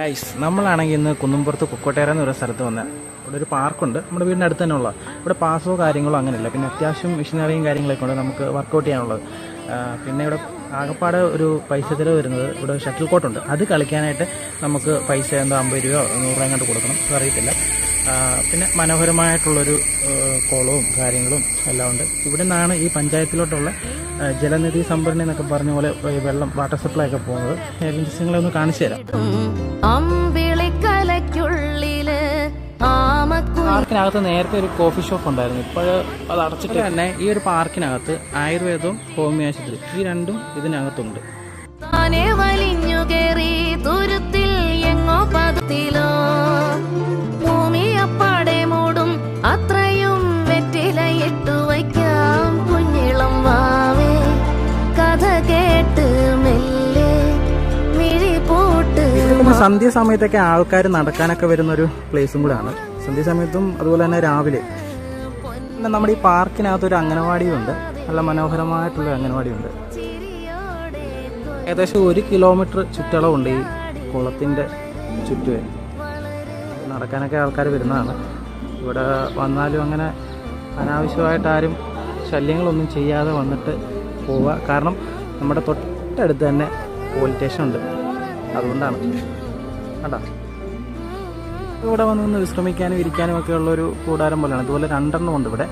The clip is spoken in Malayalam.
ഗൈസ് നമ്മളാണെങ്കിൽ ഇന്ന് കുന്നുംപുറത്ത് കുക്കോട്ടേര എന്നൊരു സ്ഥലത്ത് വന്ന ഇവിടെ ഒരു പാർക്കുണ്ട്. നമ്മുടെ വീടിന്റെ അടുത്ത് തന്നെ ഇവിടെ പാസോ കാര്യങ്ങളോ അങ്ങനെയില്ല. പിന്നെ അത്യാവശ്യം മെഷീനറിയും കാര്യങ്ങളൊക്കെ ഉണ്ട് നമുക്ക് വർക്കൗട്ട് ചെയ്യാനുള്ളത്. പിന്നെ ഇവിടെ ആകപ്പാട് ഒരു പൈസ ചിലവ് വരുന്നത് ഇവിടെ ഷട്ടിൽ കോട്ടുണ്ട് അത് കളിക്കാനായിട്ട് നമുക്ക് പൈസ എന്തോ അമ്പത് രൂപയോ നൂറ് രൂപ കൊടുക്കണം. അറിയത്തില്ല പിന്നെ മനോഹരമായിട്ടുള്ളൊരു കുളവും കാര്യങ്ങളും എല്ലാം ഉണ്ട്. ഇവിടെ നിന്നാണ് ഈ പഞ്ചായത്തിലോട്ടുള്ള ജലനിധി സംഭരണി എന്നൊക്കെ പറഞ്ഞ പോലെ വെള്ളം വാട്ടർ സപ്ലൈ ഒക്കെ പോകുന്നത്. ഞാൻ ജസ്റ്റ് നിങ്ങളെ ഒന്ന് കാണിച്ചു തരാം. പാർക്കിനകത്ത് നേരത്തെ ഒരു കോഫി ഷോപ്പ് ഉണ്ടായിരുന്നു. ഇപ്പോൾ അത് അടച്ചിട്ട് തന്നെ ഈ ഒരു പാർക്കിനകത്ത് ആയുർവേദവും ഹോമിയോ ആശുപത്രി ഈ രണ്ടും ഇതിനകത്തുണ്ട്. താനെ വെറ്റിലയിട്ടു വയ്ക്കാം കുഞ്ഞിളം വാവേ. കഥ കേട്ട് മെല്ലെ മിഴി സന്ധ്യ സമയത്തൊക്കെ ആൾക്കാർ നടക്കാനൊക്കെ വരുന്ന ഒരു പ്ലേസും കൂടെയാണ് സന്ധ്യ സമയത്തും അതുപോലെ തന്നെ രാവിലെ. പിന്നെ നമ്മുടെ ഈ പാർക്കിനകത്ത് ഒരു അംഗനവാടിയും ഉണ്ട്. നല്ല മനോഹരമായിട്ടുള്ള അംഗനവാടിയുണ്ട് ഏകദേശം ഒരു കിലോമീറ്റർ ചുറ്റളവുണ്ട് ഈ കുളത്തിന്റെ ചുറ്റുവേ നടക്കാനൊക്കെ ആൾക്കാർ വരുന്നതാണ്. ഇവിടെ വന്നാലും അങ്ങനെ അനാവശ്യമായിട്ട് ആരും ശല്യങ്ങളൊന്നും ചെയ്യാതെ വന്നിട്ട് പോവുക. കാരണം നമ്മുടെ തൊട്ടടുത്ത് തന്നെ പോലീസ് സ്റ്റേഷൻ ഉണ്ട്. അതുകൊണ്ടാണ്. കേട്ടോ ഇവിടെ വന്ന് വിശ്രമിക്കാനും ഇരിക്കാനും ഒക്കെ ഉള്ളൊരു കൂടാരം പോലെയാണ്. ഇതുപോലെ രണ്ടെണ്ണം ഉണ്ട് ഇവിടെ